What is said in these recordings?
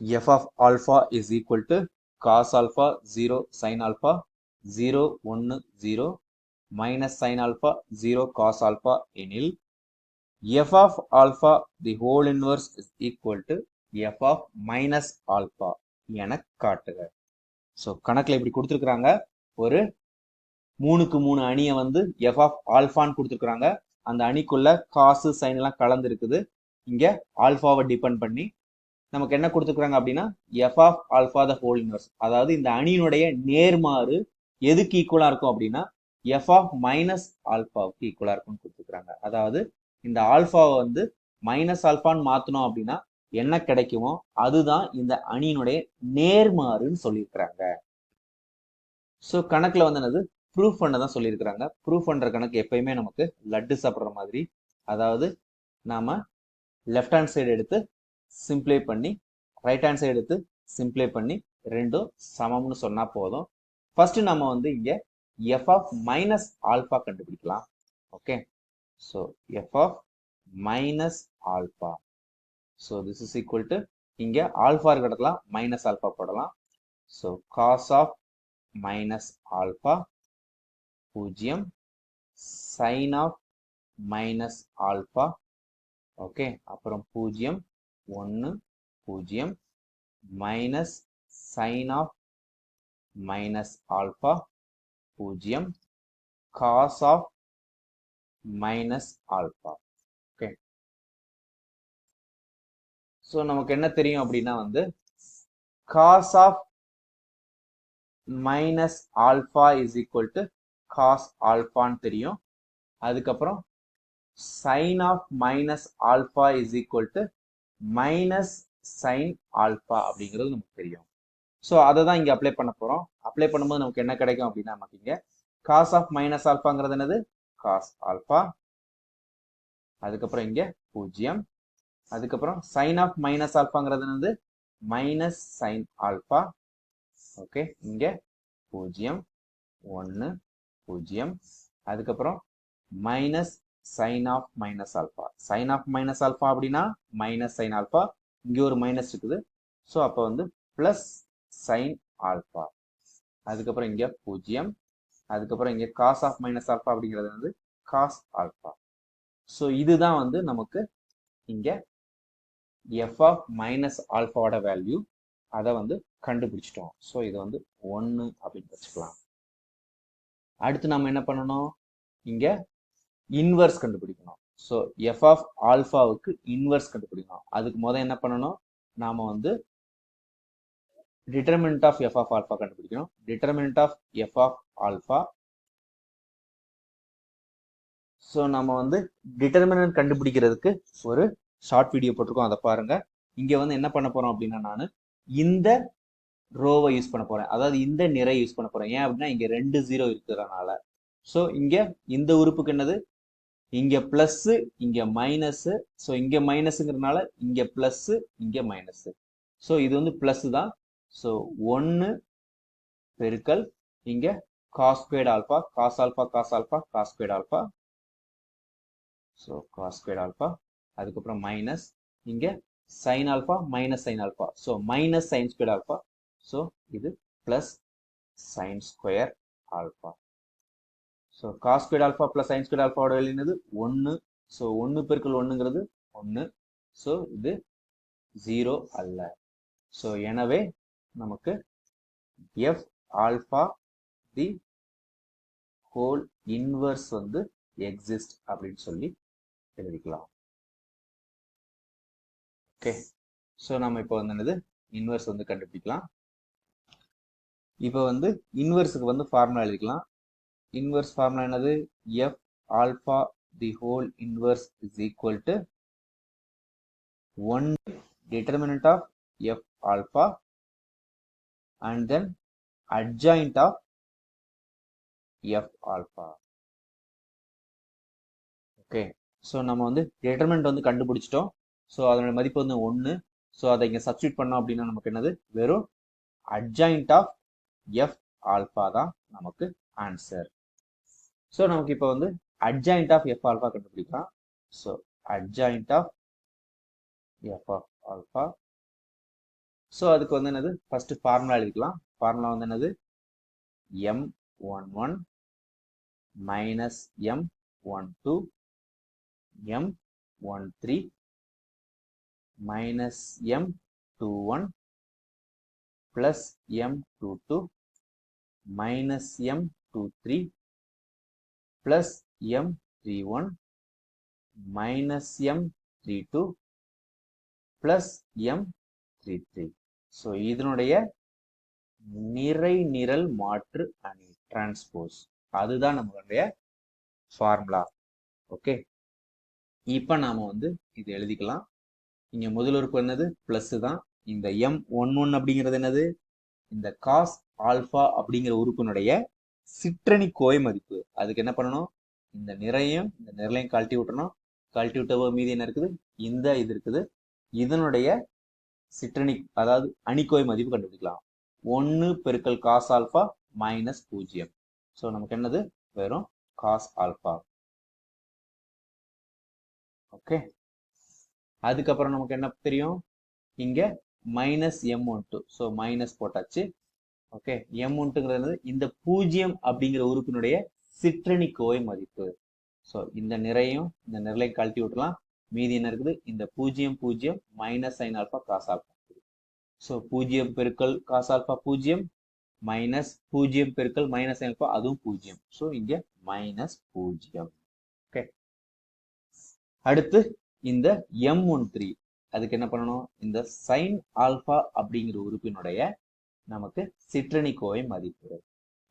f of alpha is equal to cos alpha 0 sin alpha 0 1 0 minus sin alpha 0 cos alpha எனில் f of alpha the whole inverse is equal to f of minus alpha என காட்டுக. So கணக்கில் இப்படி கொடுத்துருக்குறாங்க. ஒரு மூணுக்கு மூணு அணியை வந்து எஃப் ஆஃப் ஆல்ஃபான்னு கொடுத்துருக்குறாங்க. அந்த அணிக்குள்ள காசு சைன் எல்லாம் இங்கே ஆல்ஃபாவை டிபெண்ட் பண்ணி நமக்கு என்ன கொடுத்துருக்குறாங்க அப்படின்னா F of alpha the whole inverse அதாவது இந்த அணியினுடைய நேர்மாறு எதுக்கு ஈக்குவலா இருக்கும் அப்படின்னா எஃப் ஆஃப் மைனஸ் ஆல்ஃபாவுக்கு ஈக்குவலா இருக்கும்னு கொடுத்துருக்குறாங்க. அதாவது இந்த ஆல்ஃபாவை வந்து மைனஸ் ஆல்ஃபான்னு மாற்றினோம் அப்படின்னா என்ன கிடைக்குமோ அதுதான் இந்த அணியினுடைய நேர்மாறுன்னு சொல்லியிருக்கிறாங்க. ஸோ கணக்குல வந்து என்னது? ப்ரூஃப் பண்ண தான் சொல்லியிருக்கிறாங்க. ப்ரூஃப் பண்ற கணக்கு எப்பயுமே நமக்கு லட்டு சாப்பிட்ற மாதிரி. அதாவது நாம லெஃப்ட் ஹேண்ட் சைடு எடுத்து சிம்ப்ளை பண்ணி ரைட் ஹேண்ட் சைடு எடுத்து சிம்ப்ளை பண்ணி ரெண்டும் சமம்னு சொன்னால் போதும். ஃபர்ஸ்ட் நம்ம வந்து இங்கே எஃப் ஆஃப் மைனஸ் ஆல்ஃபா கண்டுபிடிக்கலாம். Okay so F of minus alpha so this is equal to இங்கே ஆல்ஃபா இருக்க மைனஸ் ஆல்ஃபா போடலாம். So cos of minus alpha பூஜ்ஜியம் sine of minus alpha okay அப்புறம் பூஜ்ஜியம் ஒன்று பூஜ்ஜியம் minus sine of minus alpha பூஜ்ஜியம் cos of minus alpha okay so நமக்கு என்ன தெரியும் அப்படின்னா வந்து cos of minus alpha is equal to cos ஆல்ஃபான்னு தெரியும். அதுக்கப்புறம் sine of minus alpha is equal to minus sine alpha அப்படிங்கிறது நமக்கு தெரியும். ஸோ அதை தான் இங்கே அப்ளை பண்ண போகிறோம் அப்ளை பண்ணும்போது நமக்கு என்ன கிடைக்கும் அப்படின்னா நமக்கு இங்கே காஸ் ஆஃப் மைனஸ் ஆல்ஃபாங்கிறது என்னது? காஸ் ஆல்ஃபா அதுக்கப்புறம் இங்கே பூஜ்ஜியம். அதுக்கப்புறம் சைன் ஆஃப் மைனஸ் ஆல்ஃபாங்கிறது என்னது? மைனஸ் சைன் ஆல்ஃபா ஓகே இங்கே பூஜ்ஜியம். ஒன்று பூஜ்ஜியம். அதுக்கப்புறம் minus sine of minus alpha sine of minus alpha அப்படின்னா மைனஸ் சைன் ஆல்ஃபா இங்கே ஒரு மைனஸ் இருக்குது. ஸோ அப்போ வந்து ப்ளஸ் சைன் ஆல்ஃபா அதுக்கப்புறம் இங்கே பூஜ்ஜியம். அதுக்கப்புறம் இங்கே காஸ் ஆஃப் மைனஸ் ஆல்ஃபா அப்படிங்கிறது வந்து காஸ் ஆல்ஃபா ஸோ இதுதான் வந்து நமக்கு இங்கே எஃப் ஆஃப் மைனஸ் ஆல்ஃபாவோட வேல்யூ அதை வந்து கண்டுபிடிச்சிட்டோம். ஸோ இது வந்து ஒன்று அப்படின்னு வச்சுக்கலாம். அடுத்து நம்ம என்ன பண்ணணும்? இங்கே இன்வர்ஸ் கண்டுபிடிக்கணும். ஸோ எஃப் ஆஃப் ஆல்ஃபாவுக்கு இன்வர்ஸ் கண்டுபிடிக்கணும். அதுக்கு முதல் என்ன பண்ணணும்? நாம் வந்து determinant of F of alpha கண்டுபிடிக்கணும். Determinant of F of alpha so நம்ம வந்து டிட்டர்மினன்ட் கண்டுபிடிக்கிறதுக்கு ஒரு ஷார்ட் வீடியோ போட்டிருக்கோம். அதை பாருங்க. இங்கே வந்து என்ன பண்ண போகிறோம் அப்படின்னா நான் இந்த ரோவை யூஸ் பண்ண போகிறேன் அதாவது இந்த நிறை யூஸ் பண்ண போகிறேன் ஏன் அப்படின்னா இங்கே ரெண்டு ஜீரோ இருக்கிறதுனால. ஸோ இங்கே இந்த உறுப்புக்கு என்னது? இங்கே ப்ளஸ்ஸு இங்கே மைனஸ்ஸு ஸோ இங்கே மைனஸுங்கிறதுனால இங்கே ப்ளஸ்ஸு இங்கே மைனஸு ஸோ இது வந்து ப்ளஸ்ஸு தான். ஸோ ஒன்று பெருக்கல் இங்கே காஸ்பேட் alpha cos alpha cos alpha காஸ்குவேட் alpha so காஸ்பேட் ஆல்பா அதுக்கப்புறம் மைனஸ் இங்கே sine alpha minus sine alpha so minus sine square alpha so இது plus sine square alpha so cos square alpha plus sine square ஆல்ஃபாவோட வெளியினது ஒன்று so ஒன்று பெருக்கல் ஒன்றுங்கிறது ஒன்று so இது ஜீரோ அல்ல. ஸோ எனவே நமக்கு F alpha the whole inverse வந்து எக்ஸிஸ்ட் அப்படின்னு சொல்லி எழுதிக்கலாம். ஓகே ஸோ நம்ம இப்போ வந்து என்னது? இன்வர்ஸ் வந்து கண்டுபிடிக்கலாம். இப்போ வந்து இன்வர்ஸுக்கு வந்து ஃபார்முலா எழுதிக்கலாம். இன்வர்ஸ் ஃபார்முலா என்னது? F alpha the whole inverse is equal to one determinant of F alpha and then adjoint of F alpha okay so நம்ம வந்து டிட்டர்மெண்ட் வந்து கண்டுபிடிச்சிட்டோம். ஸோ அதனுடைய மதிப்பு வந்து ஒன்று ஸோ அதை இங்கே சப்ஸ்டியூட் பண்ணோம் அப்படின்னா நமக்கு என்னது? வெறும் அட்ஜாயிண்ட் ஆஃப் எஃப் ஆல்ஃபா தான் நமக்கு ஆன்சர் ஸோ நமக்கு இப்போ வந்து அட்ஜாயிண்ட் ஆஃப் எஃப் ஆல்ஃபா கண்டுபிடிக்கலாம். So adjoint of F of alpha so அதுக்கு வந்து என்னது? ஃபர்ஸ்ட் ஃபார்முலா எழுதிக்கலாம். ஃபார்முலா வந்து என்னது? M one one minus M one two M one three minus M two one plus M two two minus M two three plus M three one minus M three two plus M three three so இதனுடைய நிறை நிரல் மாற்று அணி transpose அதுதான் நம்மளுடைய formula okay இப்போ நாம் வந்து இது எழுதிக்கலாம். இங்கே முதல் உறுப்பு என்னது? ப்ளஸ்ஸு தான். இந்த எம் ஒன் ஒன் அப்படிங்கிறது என்னது? இந்த காஸ் ஆல்ஃபா அப்படிங்கிற உறுப்பினுடைய சிற்றணி கோய் மதிப்பு. அதுக்கு என்ன பண்ணணும்? இந்த நிறையும் இந்த நிரலையும் கழட்டி விட்டணும். கழட்டி விட்டவோ மீதி என்ன இருக்குது? இந்த இது இருக்குது. இதனுடைய சிற்றணி அதாவது அணிக்கோய் மதிப்பு கண்டுபிடிக்கலாம். ஒன்று பெருக்கல் காஸ் ஆல்பா மைனஸ் பூஜ்ஜியம். ஸோ நமக்கு என்னது? வெறும் காஸ் ஆல்பா ஓகே அதுக்கப்புறம் நமக்கு என்ன தெரியும்? இங்கே minus M one two so minus போட்டாச்சு. ஓகே எம் ஒன்ட்டுங்கிறது இந்த பூஜ்ஜியம் அப்படிங்கிற உறுப்பினுடைய சிற்றணி கோவை மதிப்பு. ஸோ இந்த நிறையும் இந்த நிரலையும் கழட்டி விட்டுலாம். மீதி என்ன இருக்குது? இந்த பூஜ்ஜியம் பூஜ்ஜியம் minus sine alpha cos alpha so பூஜ்ஜியம் பெருக்கல் காஸ் ஆல்பா பூஜ்ஜியம் மைனஸ் பூஜ்ஜியம் பெருக்கல் மைனஸ் சைன் ஆல்பா அதுவும் பூஜ்ஜியம் ஸோ இங்க மைனஸ் பூஜ்ஜியம் ஓகே அடுத்து இந்த எம் ஒன் த்ரீ அதுக்கு என்ன பண்ணணும்? இந்த சைன் ஆல்பா அப்படிங்கிற உறுப்பினுடைய நமக்கு சிற்றணி கோவை மதிப்பு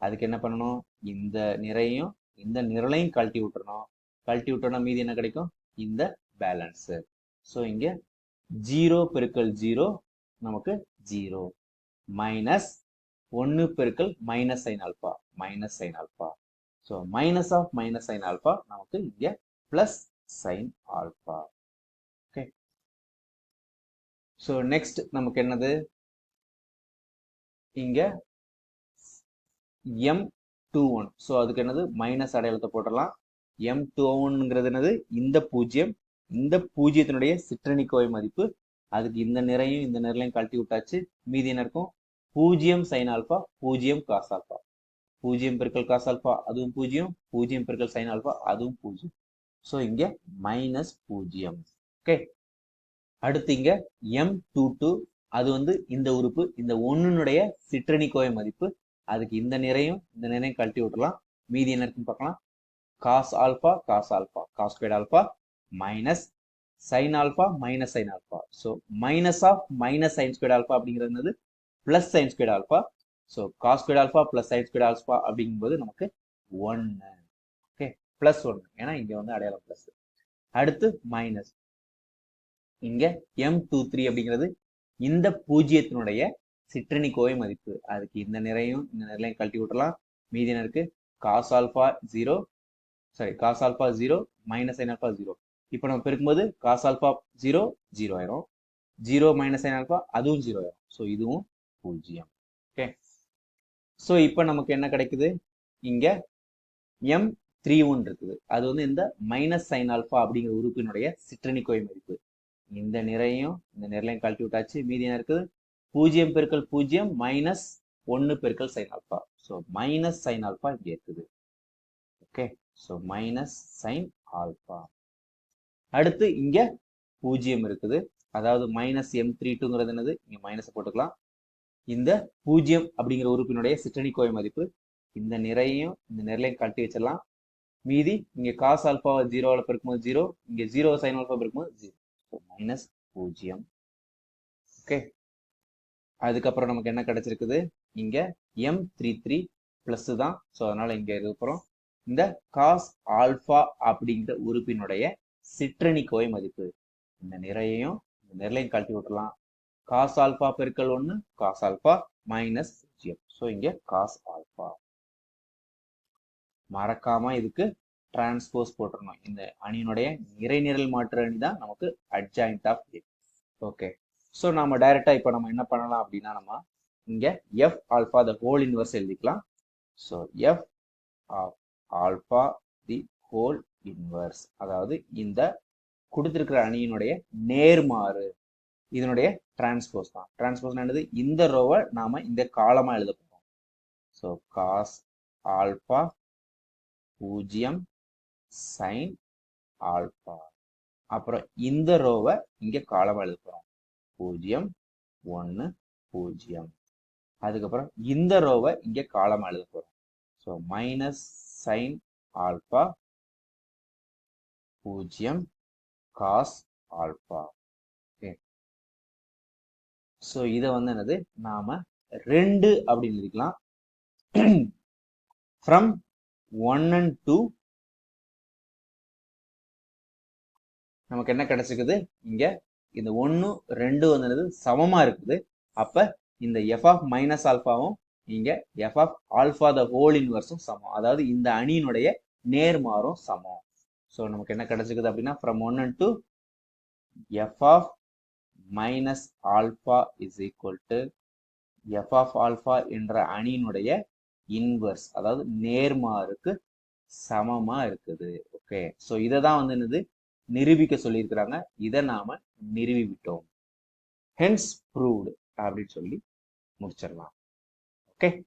அதுக்கு என்ன பண்ணணும்? இந்த நிறையும் இந்த நிரலையும் கழட்டி விட்டுறணும். கழட்டி விட்டோம்னா மீதி என்ன கிடைக்கும்? இந்த பேலன்ஸு ஸோ இங்கே ஜீரோ பெருக்கல் ஜீரோ நமக்கு ஜீரோ மைனஸ் ஒன்று பெருக்கல் minus sine alpha minus sine alpha so minus of minus sine alpha நமக்கு இங்கே plus sine alpha okay so next நமக்கு என்னது? இங்க எம் டூ ஒன் ஸோ அதுக்கு என்னது? மைனஸ் அடையாளத்தை போட்டுடலாம். எம் டூ ஒன்ங்கிறது என்னது? இந்த பூஜ்ஜியம் இந்த பூஜ்ஜியத்தினுடைய சிற்றணிக்கோவை மதிப்பு. அதுக்கு இந்த நிறையும் இந்த நிறையும் கழட்டி விட்டாச்சு. மீதி என்ன இருக்கும்? பூஜ்ஜியம் சைன் ஆல்பா பூஜ்ஜியம் காஸ் ஆல்பா பூஜ்ஜியம் பெருக்கல் காஸ் ஆல்பா அதுவும் பூஜ்ஜியம் பூஜ்ஜியம் பெருக்கல் சைன் ஆல்பா அதுவும் பூஜ்ஜியம் ஸோ இங்க மைனஸ் பூஜ்ஜியம் ஓகே அடுத்து இங்க எம் டூ டூ அது வந்து இந்த உறுப்பு இந்த ஒன்னுடைய சிற்றணிக்கோவை மதிப்பு. அதுக்கு இந்த நிறையும் இந்த நிறையும் கழட்டி விட்டுலாம் மீதி என்ன இருக்குன்னு பார்க்கலாம். Cos alpha cos alpha cos square alpha minus sine alpha minus sine alpha so minus of minus sine square alpha அப்படிங்கிறது plus sine square alpha so cos square alpha plus sine square alpha அப்படிங்கும்போது நமக்கு ஒன்று okay plus ஒன்று ஏன்னா இங்கே வந்து அடையாளம் plus அடுத்து மைனஸ் இங்க எம் டூ த்ரீ அப்படிங்கிறது இந்த பூஜ்ஜியத்தினுடைய சிற்றணி கோவை மதிப்பு. அதுக்கு இந்த நிறையும் இந்த நிலையும் கழட்டி விட்டுலாம் மீதி இருக்கு? Cos alpha zero sorry cos alpha zero minus sine alpha zero இப்போ நம்ம பெருக்கும்போது காஸ் ஆல்பா ஜீரோ ஜீரோ ஆயிரும். ஜீரோ மைனஸ் சைன் ஆல்பா அதுவும் ஜீரோ ஆயிரும். ஸோ இதுவும் பூஜ்ஜியம். ஓகே ஸோ இப்போ நமக்கு என்ன கிடைக்குது? இங்க எம் த்ரீ ஒன் இருக்குது. அது வந்து இந்த மைனஸ் சைன் ஆல்பா அப்படிங்கிற உறுப்பினுடைய சிற்றணி கோவை மதிப்பு. இந்த நிறையும் இந்த நிரலையும் கழட்டி விட்டாச்சு. மீதி என்ன இருக்குது? பூஜ்ஜியம் பெருக்கல் பூஜ்ஜியம் மைனஸ் ஒன்று பெருக்கல் sine alpha so minus sine alpha இங்கே இருக்குது. Okay so minus sine alpha அடுத்து இங்க பூஜ்ஜியம் இருக்குது. அதாவது மைனஸ் எம் த்ரீ டூங்கிறது என்னது? இங்கே மைனஸ் போட்டுக்கலாம். இந்த பூஜ்ஜியம் அப்படிங்கிற உறுப்பினுடைய சிற்றணி கோவை மதிப்பு இந்த நிறையையும் இந்த நிரலையும் கழட்டி வச்சிடலாம். மீதி இங்கே காஸ் ஆல்பாவை ஜீரோவில் பெருக்கும்போது ஜீரோ இங்கே ஜீரோ சைன் ஆல்பா பெருக்கும்போது ஜீரோ ஸோ மைனஸ் பூஜ்ஜியம். ஓகே அதுக்கப்புறம் நமக்கு என்ன கிடைச்சிருக்குது? இங்க எம் த்ரீ த்ரீ பிளஸ் தான். ஸோ அதனால இங்க இருக்கிறோம் இந்த காஸ் ஆல்பா அப்படிங்கிற உறுப்பினுடைய சிற்றணி கோவை மதிப்பு. இந்த நிறையையும் இந்த நிரலையும் கழட்டி விட்டுலாம் காஸ் ஆல்பா பெருக்கல் ஒன்று காஸ் ஆல்பா மைனஸ் பூஜ்ஜியம். ஸோ இங்க காஸ் ஆல்பா மறக்காம இதுக்கு டிரான்ஸ்போஸ் போட்டுருணும் இந்த அணியினுடைய நிறைநிரல் மாற்று அணி தான் நமக்கு adjoint of A okay so நம்ம டைரெக்டாக இப்போ நம்ம என்ன பண்ணலாம் அப்படின்னா நம்ம இங்கே F alpha the whole inverse எழுதிக்கலாம். So F of alpha the whole inverse அதாவது இந்த கொடுத்துருக்கிற அணியினுடைய நேர்மாறு இதனுடைய டிரான்ஸ்போஸ் தான். டிரான்ஸ்போஸ் என்னது? இந்த ரோவை நாம இந்த காலமாக எழுத போகிறோம் ஸோ காஸ் ஆல்ஃபா பூஜ்ஜியம் சைன் ஆல்பா அப்புறம் இந்த ரோவை இங்கே காலம் எழுத பூஜ்ஜியம் ஒன்று பூஜ்ஜியம் அதுக்கப்புறம் இந்த ரோவை இங்கே காலம் எழுத போறோம். ஸோ மைனஸ் சைன் ஆல்பா பூஜ்ஜியம் காஸ் ஆல்பா ஓகே ஸோ இதை வந்து என்னது? நாம ரெண்டு அப்படின்னு எழுதிக்கலாம் ஃப்ரம் ஒன் அண்ட் டூ நமக்கு என்ன கிடைச்சிக்குது இங்கே இந்த ஒன்று ரெண்டு வந்து என்னது இருக்குது. அப்போ இந்த எஃப் ஆஃப் மைனஸ் ஆல்ஃபாவும் இங்கே F of alpha the whole இன்வர்ஸும் சமம். அதாவது இந்த அணியினுடைய நேர்மாறும் சமம். ஸோ நமக்கு என்ன கிடைச்சிக்குது அப்படின்னா from one and two F of minus alpha is equal to F of alpha என்ற அணியினுடைய இன்வர்ஸ் அதாவது நேர்மாறுக்கு சமமாக இருக்குது. ஓகே ஸோ இதை தான் வந்து என்னது? நிரூபிக்க சொல்லியிருக்கிறாங்க. இதை நாம நிறுவி விட்டோம் ஹென்ஸ் ப்ரூவ்டு அப்படின்னு சொல்லி முடிச்சிடலாம். ஓகே